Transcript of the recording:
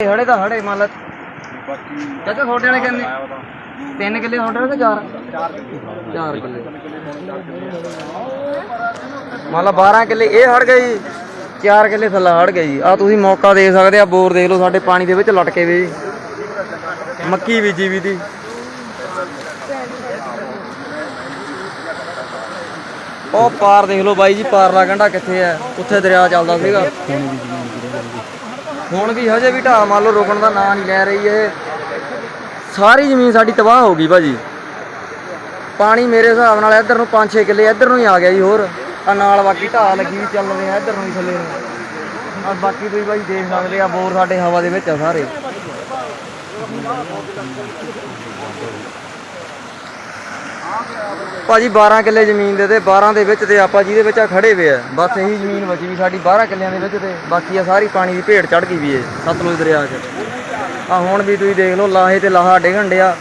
ਹੜੇ ਤਾਂ ਹੜੇ ਮੰਨ ਲਾ ਚਾਚਾ ਤੁਹਾਡੇ ਵਾਲੇ ਕਿੰਨੇ? ਤਿੰਨ ਕਿੱਲੇ ਤੁਹਾਡੇ ਵਾਲੇ ਕਿ ਚਾਰ? ਚਾਰ ਕਿੱਲੇ। ਮੰਨ ਲਾ 12 ਕਿੱਲੇ ਇਹ ਹੜ ਗਏ ਜੀ। 4 ਕਿੱਲੇ ਥੱਲੇ ਹੜ ਗਏ ਜੀ। ਆ ਤੁਸੀਂ ਮੌਕਾ ਦੇ ਸਕਦੇ ਆ ਬੋਰ ਦੇਖ ਲਓ ਸਾਡੇ ਪਾਣੀ ਦੇ ਵਿੱਚ ਲਟਕੇ ਵੇ ਜੀ। ਮੱਕੀ ਬੀਜੀ ਵੀ ਦੀ। ਉਹ ਪਾਰ ਦੇਖ ਲਓ ਬਾਈ ਜੀ ਪਾਰਲਾ ਕੰਢਾ ਕਿੱਥੇ ਹੈ ਉੱਥੇ ਦਰਿਆ ਚੱਲਦਾ ਸੀਗਾ। ਹੁਣ ਵੀ ਹਜੇ ਵੀ ਢਾਹ ਮੰਨ ਲਓ ਰੁਕਣ ਦਾ ਨਾਂ ਨਹੀਂ ਲੈ ਰਹੀ ਇਹ। ਸਾਰੀ ਜ਼ਮੀਨ ਸਾਡੀ ਤਬਾਹ ਹੋ ਗਈ ਭਾਜੀ। ਪਾਣੀ ਮੇਰੇ ਹਿਸਾਬ ਨਾਲ ਇੱਧਰ ਨੂੰ 5-6 ਕਿੱਲੇ ਇੱਧਰ ਨੂੰ ਹੀ ਆ ਗਿਆ ਜੀ ਹੋਰ। ਆ ਨਾਲ ਬਾਕੀ ਢਾਹ ਲੱਗੀ ਵੀ ਚੱਲ ਰਹੇ ਆ, ਇੱਧਰ ਨੂੰ ਹੀ ਥੱਲੇ ਨੂੰ। ਆ ਬਾਕੀ ਤੁਸੀਂ ਭਾਈ ਦੇਖ ਸਕਦੇ ਆ, ਬੋਰ ਸਾਡੇ ਹਵਾ ਦੇ ਵਿੱਚ ਆ ਸਾਰੇ। ਭਾਜੀ 12 ਕਿੱਲੇ ਜ਼ਮੀਨ ਦੇ ਤੇ 12 ਦੇ ਵਿੱਚ ਤੇ ਆਪਾਂ ਜਿਹਦੇ ਵਿੱਚ ਆ ਖੜੇ ਵੇ ਆ। ਬਸ ਇਹੀ ਜ਼ਮੀਨ ਬਚੀ ਵੀ ਸਾਡੀ 12 ਕਿੱਲਿਆਂ ਦੇ ਵਿੱਚ ਤੇ ਬਾਕੀ ਆ ਸਾਰੀ ਪਾਣੀ ਦੀ ਭੇਟ ਚੜ ਗਈ ਵੀ ਏ ਸਤਲੁਜ ਦਰਿਆ 'ਚ। ਆ ਹੁਣ ਵੀ ਤੁਸੀਂ ਦੇਖ ਲਓ ਲਾਹੇ ਤੇ ਲਾਹਾ ਡਿਗਣ ਡਿਆ।